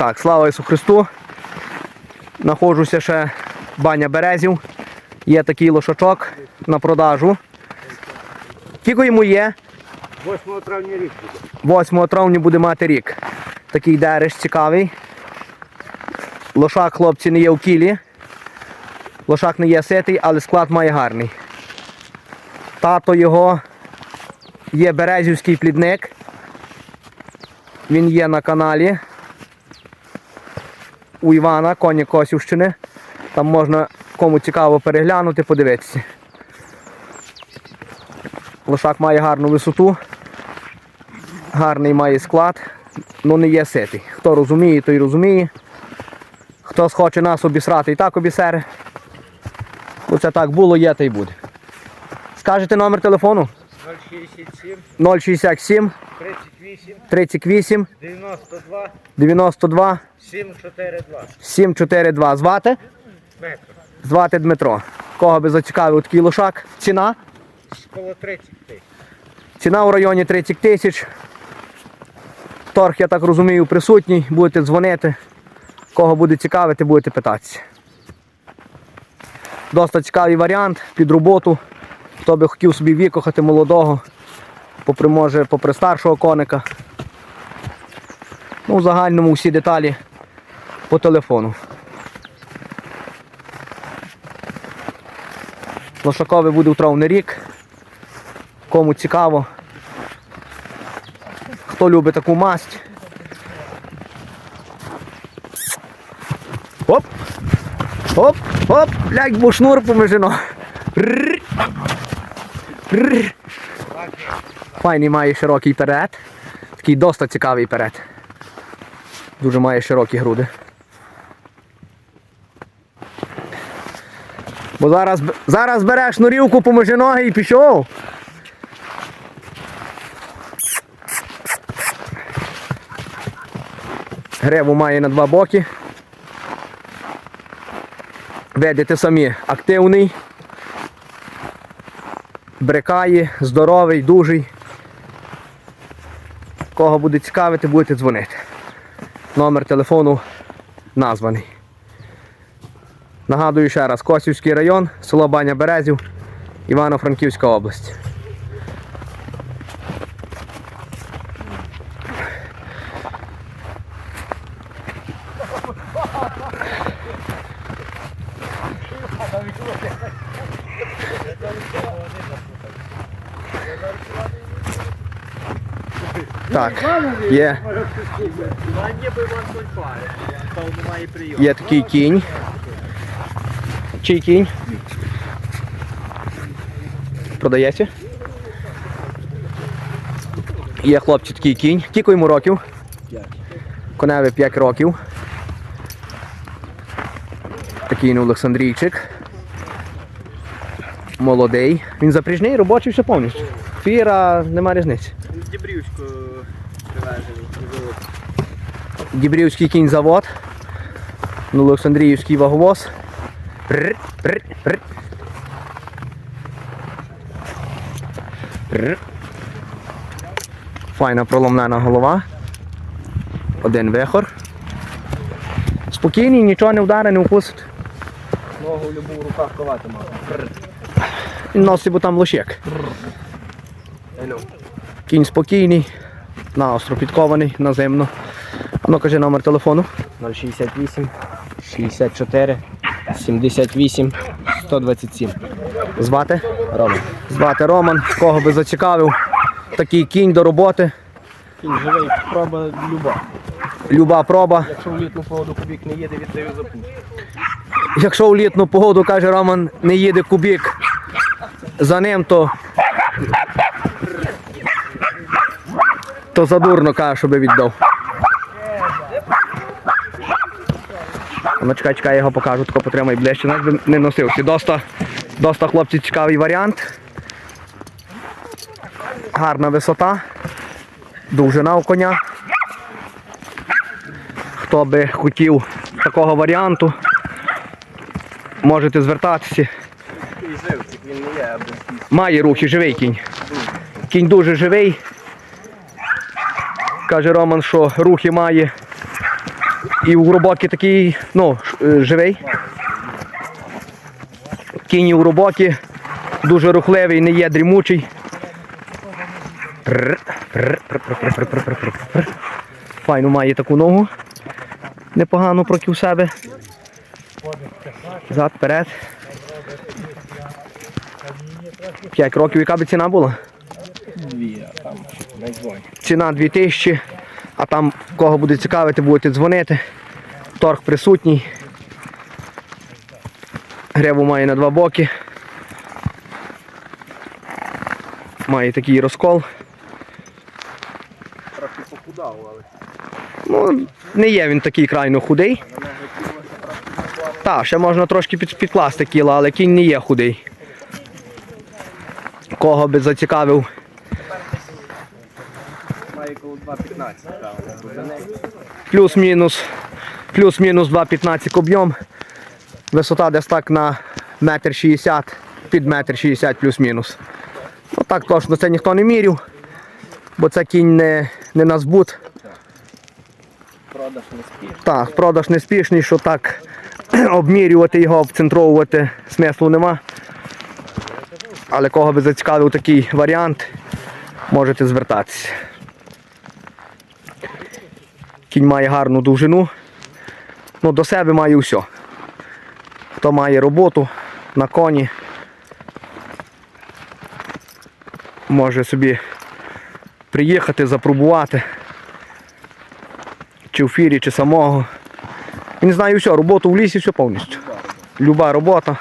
Так, слава Ісу Христу. Находжуся ще баня березів. Є такий лошачок на продажу. Скільки йому є? 8 травня рік буде. 8 травня буде мати рік. Такий дереш цікавий. Лошак, хлопці, не є в кілі. Лошак не є ситий, але склад має гарний. Тато його є березівський плідник. Він є на каналі у Івана, коні Косівщини. Там можна кому цікаво переглянути, подивитися. Лошак має гарну висоту, гарний має склад, ну не є ситий. Хто розуміє, той розуміє. Хто схоче нас обісрати і так обісере. Оце так було, є та й буде. Скажете номер телефону? 067, 067 38, 38 92, 92 742. 742. Звати? Метр. Звати Дмитро. Кого би зацікавив такий лошак? Ціна? Коло 30 тисяч. Ціна у районі 30 тисяч. Торг, я так розумію, присутній. Будете дзвонити. Кого буде цікавити, будете питатися. Досить цікавий варіант під роботу. Хто би хотів собі викохати молодого, попри може, попри старшого коника. Ну, в загальному всі деталі по телефону. Лошаковий буде у травний рік. Кому цікаво. Хто любить таку масть. Оп! Оп! Оп! Блядь, бо шнур помежено. Рррр. Файний має широкий перед. Такий досить цікавий перед. Дуже має широкі груди. Бо зараз, зараз береш шнурівку помежи ноги і пішов. Гриву має на два боки. Видите самі, активний, брикає, здоровий, дужий. Кого буде цікавити, будете дзвонити. Номер телефону названий. Нагадую ще раз, Косівський район, село Баня Березів, Івано-Франківська область. Так, є, є такий кінь. Чий кінь? Продається? Є хлопці такий кінь. Кілько йому років? Коневі 5 років. Такий ну, Олександрійчик. Молодий. Він запряжний, робочий все повністю. Фіра, нема різниці. З Дібрівський кінь завод. Ну, Олександріївський ваговоз. Р, р, р. Р. Файна проломлена голова. Один вихор. Спокійний, нічого не вдаре, не вкусить. Ногу в любому руках ковати мав. Носить, бо там лошек. Кінь спокійний, наостро підкований, наземно. А ну кажи номер телефону. 068, 64, 78, 127. Звати? Рома. Звати Роман, кого би зацікавив. Такий кінь до роботи. Кінь живий, проба люба. Люба проба. Якщо в літну погоду кубік не їде, віддаю за путь. Якщо у літну погоду, каже Роман, не їде кубік за ним, то. То задурно каже, щоб віддав. Ну, чекай, чекай, я його покажу, тако потримай ближче, навіть би не носився. Доста, доста хлопці цікавий варіант. Гарна висота. Довжина у коня. Хто би хотів такого варіанту, можете звертатися. Має рухи, живий кінь. Кінь дуже живий. Каже Роман, що рухи має. І у Гурбокі такий, ну, е, живий. Кінь у Гурбокі дуже рухливий, не є дрімучий. Файно має таку ногу. Непогано проти себе. Зад, вперед. П'ять років, яка би ціна була? Дві, там не двоє. Ціна 2000, а там кого буде цікавити, будете дзвонити. Торг присутній. Гребу має на два боки. Має такий розкол. Трохи похудав, але Ну, не є він такий крайно худий. Так, ще можна трошки під, підкласти кіла, але кінь не є худий. Кого би зацікавив має коло 2,15 правда. За неї плюс-мінус, плюс-мінус 2,15 об'єм. Висота десь так на метр 60, під метр 60 плюс-мінус. Ну так точно це ніхто не міряв, бо це кінь не, не на збут. продаж не спіш. Так, продаж не спішний, що так обмірювати його, обцентровувати смислу нема. Але кого би зацікавив такий варіант, можете звертатися. Кінь має гарну довжину. Ну, до себе має все. Хто має роботу на коні, може собі приїхати, запробувати чи в фірі, чи самого. І не знаю все, роботу в лісі, все повністю. Люба робота.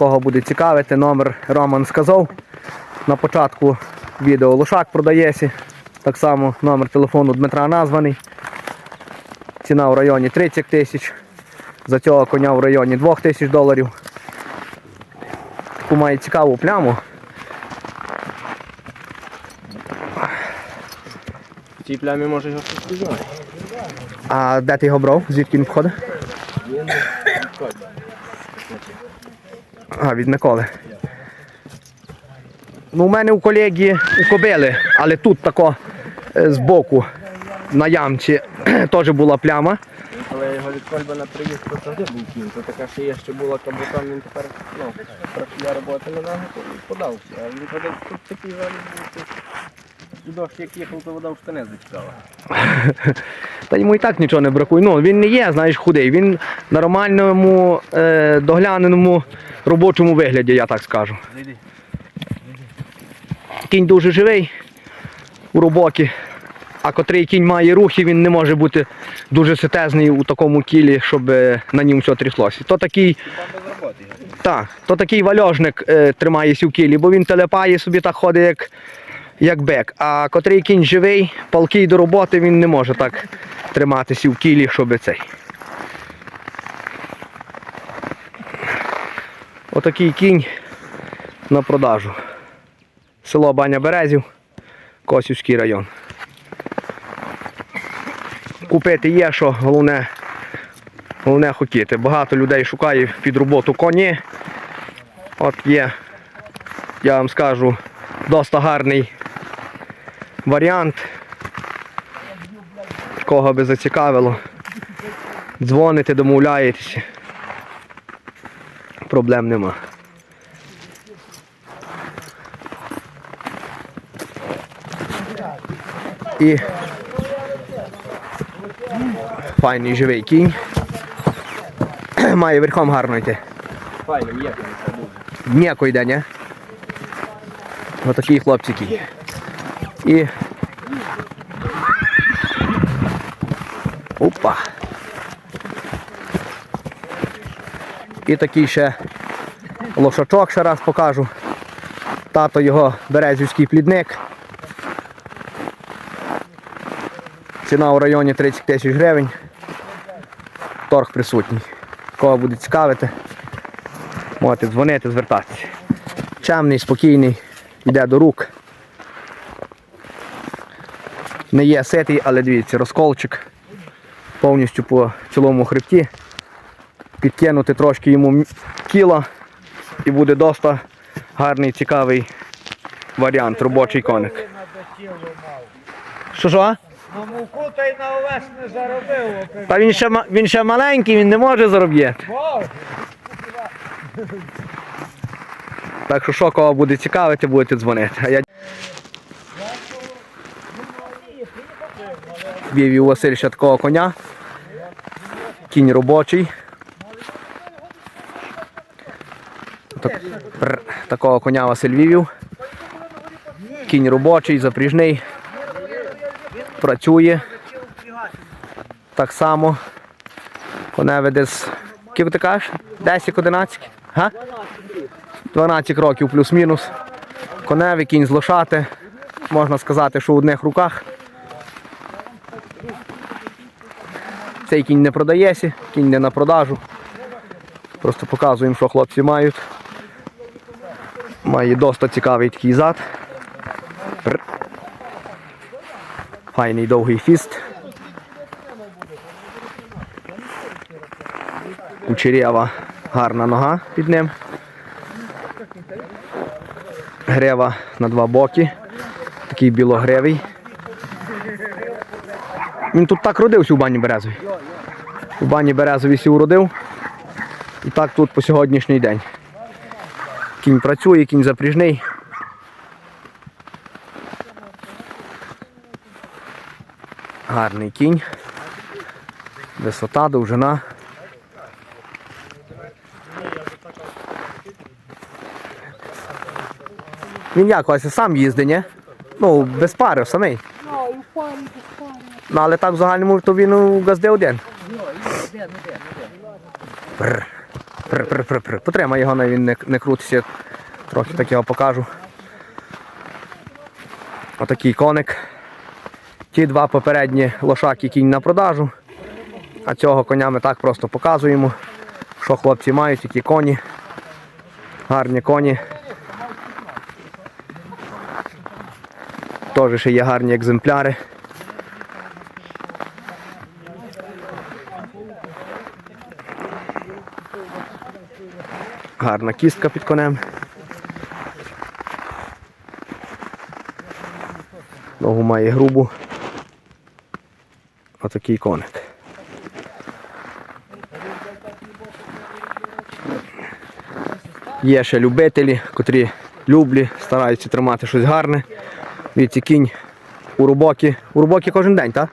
Кого буде цікавити, номер Роман сказав. На початку відео лошак продається. Так само номер телефону Дмитра названий. Ціна в районі 30 тисяч. За цього коня в районі 2 тисяч доларів. Таку має цікаву пляму. В цій плямі може його щось. А де ти його брав? Звідки він входить? Він. А, від Миколи. Ну, у мене у колеги у кобили, але тут тако е, збоку на ямці теж була пляма. Я його від кольба на приїзд, то завжди був кінь. То така ще є, що була каблуком, він тепер, ну, я роботи на ногу, то подався. А він ходив тут такий зараз був. дощ як їхав, то вода в штани зачекала. Та йому і так нічого не бракує. Ну, він не є, знаєш, худий. Він на нормальному, е, догляненому робочому вигляді, я так скажу. Кінь дуже живий у роботі, а котрий кінь має рухи, він не може бути дуже ситезний у такому кілі, щоб е, на ньому все тряслося. То такий, так, то такий вальожник е, тримається в кілі, бо він телепає собі так ходить, як, як бек. А котрий кінь живий, палкий до роботи, він не може так триматися в кілі, щоб цей. Отакий кінь на продажу. Село Баня Березів, Косівський район. Купити є, що головне, головне хотіти. Багато людей шукає під роботу коні. От є, я вам скажу, досить гарний варіант. Кого би зацікавило. Дзвоните, домовляєтеся. Проблем нема. І файний живий кінь. Має верхом гарно йти. Файно, є, це дуже. М'яко йде, ні? Отакі хлопці кінь. І. Опа. І такий ще лошачок ще раз покажу. Тато його березівський плідник. Ціна у районі 30 тисяч гривень. Торг присутній. Кого буде цікавити, можете дзвонити, звертатися. Чемний, спокійний, йде до рук. Не є ситий, але дивіться, розколчик повністю по цілому хребті. підкинути трошки йому кіла і буде досить гарний, цікавий варіант, робочий коник. Що що? Ну муку та й на овес не заробив. Та він ще, він ще маленький, він не може заробити. Боже. Так що що кого буде цікавити, будете дзвонити. А я... Вівів Василь ще такого коня. Кінь робочий. Так, пр- такого коня Василь вівів. Кінь робочий, запріжний. Працює. Так само. Коневе десь. Скільки ти кажеш? 10-11? 12 років плюс-мінус. Коневі, кінь з лошати. Можна сказати, що в одних руках. Цей кінь не продається, кінь не на продажу. Просто показуємо, що хлопці мають. Має досить цікавий такий зад. Файний довгий фіст. Кучерєва гарна нога під ним. Грева на два боки. Такий білогревий. Він тут так родився у бані Березовій. У бані Березовій сів уродив. І так тут по сьогоднішній день. Кінь працює, кінь запріжний. Гарний кінь. Висота, довжина. Він як Вася, сам їздить, ні? Ну, без пари, самий. Ну, але так в загальному то він у газди один. Прр, прр, прр, прр. Потримай його, він не, не крутиться. Трохи так його покажу. Отакий коник. Ті два попередні лошаки кінь на продажу. А цього коня ми так просто показуємо. Що хлопці мають, які коні. Гарні коні. Теж ще є гарні екземпляри. Гарна кістка під конем. Ногу має грубу. Отакий коник. Є ще любителі, котрі люблі, стараються тримати щось гарне. Дивіться, кінь у рубокі. У рубокі кожен день, так?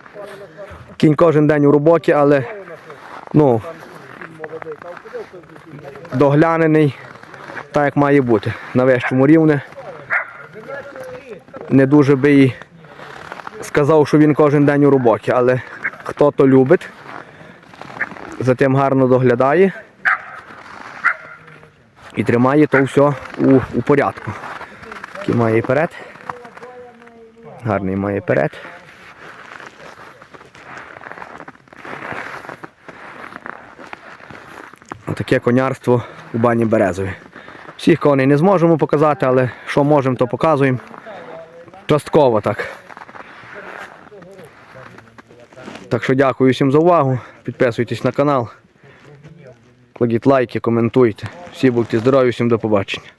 Кінь кожен день у рубокі, але ну, доглянений, так як має бути. На вищому рівні. Не дуже би і сказав, що він кожен день у рубокі, але хто то любить, за тим гарно доглядає і тримає то все у, у порядку. Такий має перед. Гарний має перед. Отаке конярство у бані Березові. Всіх коней не зможемо показати, але що можемо, то показуємо. Частково так. Так що дякую всім за увагу. Підписуйтесь на канал. Кладіть лайки, коментуйте. Всі будьте здорові, всім до побачення.